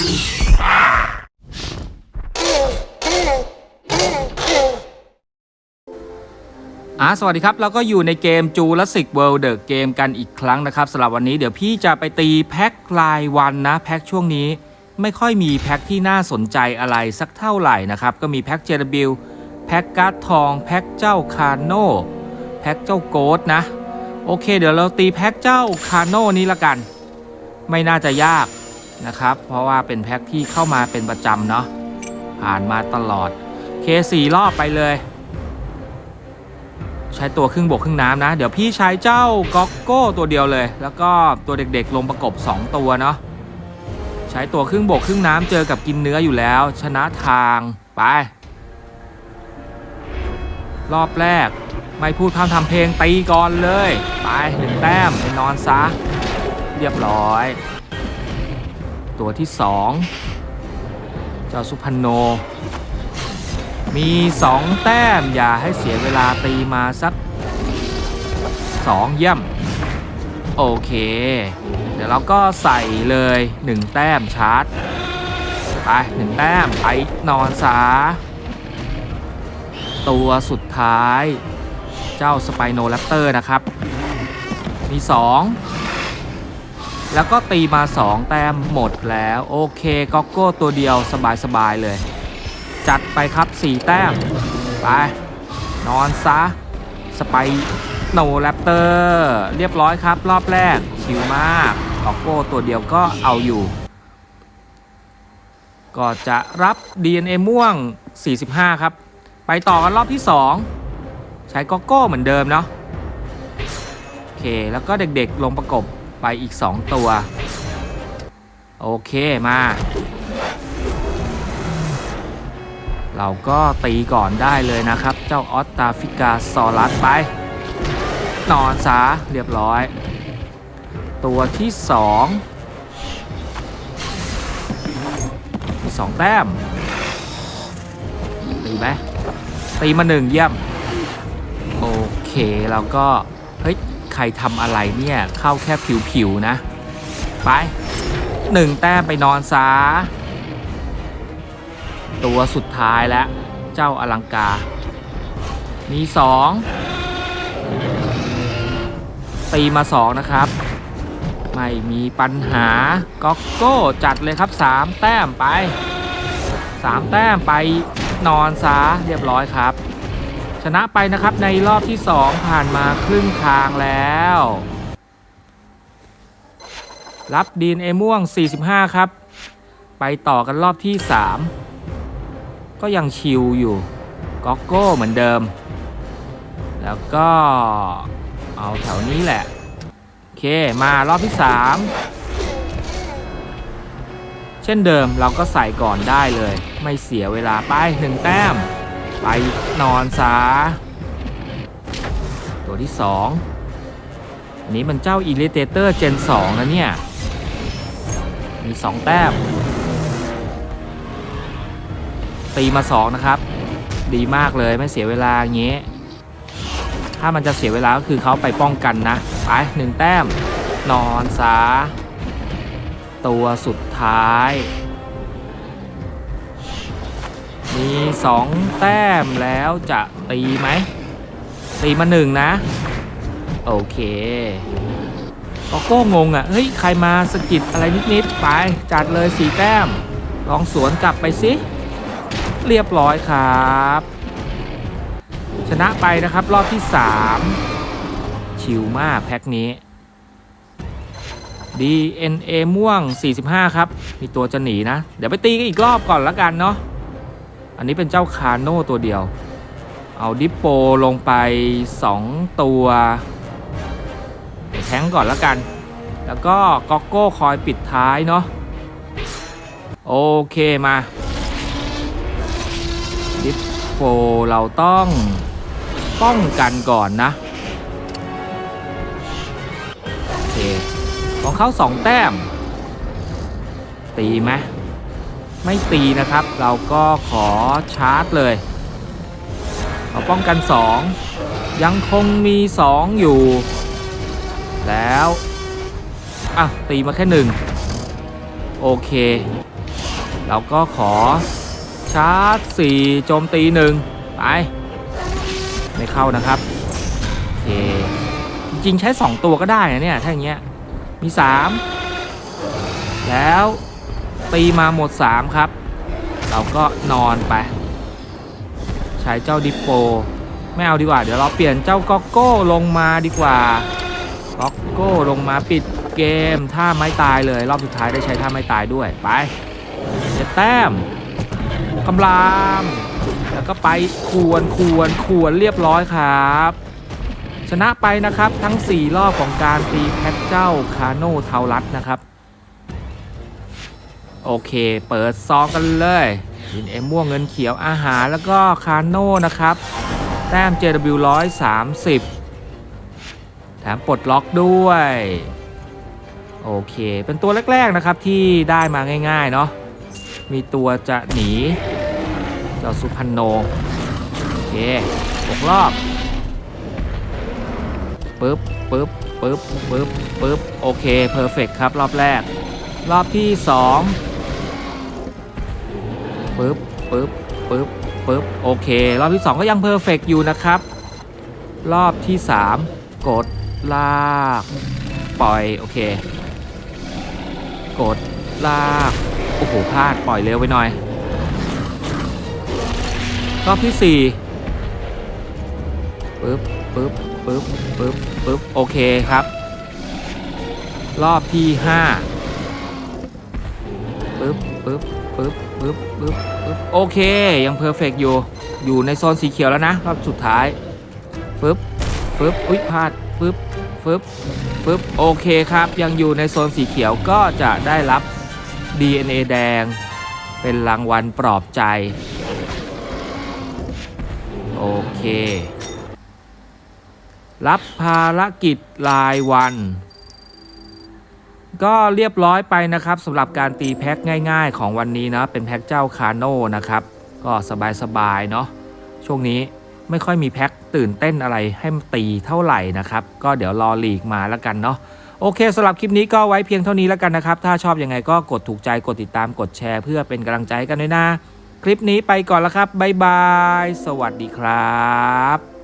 อ่าสวัสดีครับ เราก็อยู่ในเกม Jurassic World The Game กันอีกครั้งนะครับสำหรับวันนี้เดี๋ยวพี่จะไปตีแพ็ครายวันนะ แพ็คช่วงนี้ไม่ค่อยมีแพ็คที่น่าสนใจอะไรสักเท่าไหร่นะครับ ก็มีแพ็ค JW แพ็คการ์ดทอง แพ็คเจ้าคาโนแพ็คเจ้าโกดนะ โอเค เดี๋ยวเราตีแพ็คเจ้าคาโนนี้ละกัน ไม่น่าจะยาก นะครับ เพราะว่าเป็นแพ็คที่เข้ามาเป็นประจำเนาะผ่านมาตลอดเคสี่รอบไปเลย ใช้ตัวครึ่งบกครึ่งน้ำนะ เดี๋ยวพี่ใช้เจ้าก็อกโก้ตัวเดียวเลย แล้วก็ตัวเด็กๆลงประกบ 2 ตัวเนาะใช้ตัวครึ่งบกครึ่งน้ำเจอกับกินเนื้ออยู่แล้ว ชนะทางไป รอบแรกไม่พูดพร่ำทำเพลงตีก่อนเลย ไปหนึ่งแต้มไปนอนซะ เรียบร้อย ตัวที่ 2 เจ้าสุพรรณโน มี 2 แต้มอย่าให้เสียเวลาตีมาสัก 2 เยี่ยม โอเค เดี๋ยวเราก็ใส่เลย 1 แต้มชาร์จ ไป 1 แต้ม ไปนอนซาตัวสุดท้าย เจ้าสไปโนแรปเตอร์นะครับ มี 2 แล้วก็ตีมา 2 แต้มหมดแล้ว โอเคก็โก้ตัวเดียวสบายๆเลย จัดไปครับ 4 แต้ม ไป นอนซะ สไปโนแรปเตอร์ เรียบร้อยครับ รอบแรก ชิวมากกอกโก้ตัวเดียวก็เอาอยู่ ก็จะรับ DNA ม่วง 45 ครับ ไปต่อกันรอบที่ 2 ใช้กอกโก้เหมือนเดิมเนาะโอเค แล้วก็เด็กๆลงประกบ ไปอีก 2 ตัว โอเคมา เราก็ตีก่อนได้เลยนะครับ เจ้าออสตาฟิกาซอรัสไป นอนซะเรียบร้อย ตัวที่สองสองแต้ม ตีไหมตีมาหนึ่งเยี่ยม โอเค เราก็ เฮ้ย ใครทำอะไรเนี่ย เข้าแค่ผิวๆนะ ไปหนึ่งแต้มไปนอนซะตัวสุดท้ายแล้ว เจ้าอลังกา มีสองตีมาสองนะครับ ไม่มีปัญหาก็โก้จัดเลยครับสามแต้มไปสามแต้มไปนอนซะเรียบร้อยครับ ชนะไปนะครับในรอบที่สองผ่านมาครึ่งทางแล้ว รับดีนเอม่วง 45 ครับ ไปต่อกันรอบที่ 3 ก็ยังชิลอยู่ก็โก้เหมือนเดิม แล้วก็เอาแถวนี้แหละ โอเคมารอบที่ 3 เช่นเดิมเราก็ใส่ก่อนได้เลย ไม่เสียเวลาไปหนึ่งแต้ม ไปนอนซาตัวที่2อันนี้มันเจ้า i l l u s t r a t o r Gen 2นะเนี่ย มี2แต้ม ตีมา2นะครับ ดีมากเลยไม่เสียเวลาอย่างเงี้ยถ้ามันจะเสียเวลาก็คือเขาไปป้องกันนะ ไปหนึ่งแต้ม นอนซะตัวสุดท้าย มี 2 แต้มแล้วจะตีไหม ตีมาหนึ่งนะ โอเคก็โก้งงอะ เฮ้ย ใครมาสะกิดอะไรนิด ๆ ไป จัดเลยสีแต้ม ลองสวนกลับไปสิ เรียบร้อยครับ ชนะไปนะครับรอบที่ 3 ชิลมากแพ็คนี้ DNA ม่วง 45 ครับ มีตัวจะหนีนะ เดี๋ยวไปตีกันอีกรอบก่อนละกันเนาะ อันนี้เป็นเจ้าคาโน่ตัวเดียว เอาดิปโปลงไป 2 ตัว เดี๋ยวแทงก่อนละกัน แล้วก็ก็อกโก้คอยปิดท้ายเนาะ โอเคมา ดิปโปเราต้องป้องกันก่อนนะโอเคของเขาสองแต้ม ตีไหม ไม่ตีนะครับ เราก็ขอชาร์จเลยขอป้องกัน 2 ยังคงมี 2 อยู่ แล้วอะตีมาแค่หนึ่งโอเค เราก็ขอชาร์จ 4 โจมตีหนึ่งไป ไม่เข้านะครับ โอเค จริงใช้ 2 ตัวก็ได้นะเนี่ย ถ้าอย่างเงี้ย มี 3 แล้ว ตีมาหมด 3 ครับ เราก็นอนไป ใช้เจ้าดิปโป ไม่เอาดีกว่า เดี๋ยวเราเปลี่ยนเจ้าก็โก้ลงมาดีกว่าก็โก้ลงมาปิดเกมท่าไม้ตายเลย รอบสุดท้ายได้ใช้ท่าไม้ตายด้วยไปเจ็ดแต้มคำรามแล้วก็ไปควรควรควรเรียบร้อยครับ ชนะไปนะครับทั้ง 4 รอบของการตีแพทเจ้าคาโนเทารัสนะครับ โอเค เปิดซองกันเลยยินเอม่วงเงินเขียวอาหารแล้วก็คาโน่นะครับ แต้ม JW 130 แถมปลดล็อกด้วย โอเค เป็นตัวแรก ๆ นะครับที่ได้มาง่าย ๆ เนาะมีตัวจะหนี เจ้าสุพันโน โอเคหกรอบปึ๊บปึ๊บปึ๊บปึ๊บปึ๊บโอเคเพอร์เฟกครับ รอบแรก รอบที่ 2 ปึ๊บปึ๊บปึ๊บปึ๊บโอเค รอบที่ 2 ก็ยังเพอร์เฟกอยู่นะครับ รอบที่ 3 กดลากปล่อยโอเค กดลากโอ้โหพลาดปล่อยเร็วไปหน่อย รอบที่ 4ปึ๊บปึ๊บปึ๊บปึ๊บปึ๊บโอเคครับ รอบที่ 5ปึ๊บปึ๊บปึ๊บ ปึ๊บปึ๊บปึ๊บโอเค ยังเพอร์เฟกอยู่ อยู่ในโซนสีเขียวแล้วนะ รอบสุดท้ายปึ๊บปึ๊บอุ้ยพลาดปึ๊บปึ๊บปึ๊บโอเคครับ ยังอยู่ในโซนสีเขียวก็จะได้รับ DNA แดง เป็นรางวัลปลอบใจ โอเค รับภารกิจรายวัน ก็เรียบร้อยไปนะครับสำหรับการตีแพ็คง่าย ๆ ของวันนี้นะเป็นแพ็คเจ้าคาโน่นะครับก็สบายๆเนาะช่วงนี้ไม่ค่อยมีแพ็คตื่นเต้นอะไรให้ตีเท่าไหร่นะครับ ก็เดี๋ยวรอหลีกมาแล้วกันเนาะโอเคสำหรับคลิปนี้ก็ไว้เพียงเท่านี้แล้วกันนะครับ ถ้าชอบยังไงก็กดถูกใจกดติดตามกดแชร์ เพื่อเป็นกำลังใจให้กันด้วยนะ คลิปนี้ไปก่อนแล้วครับบ๊ายบาย สวัสดีครับ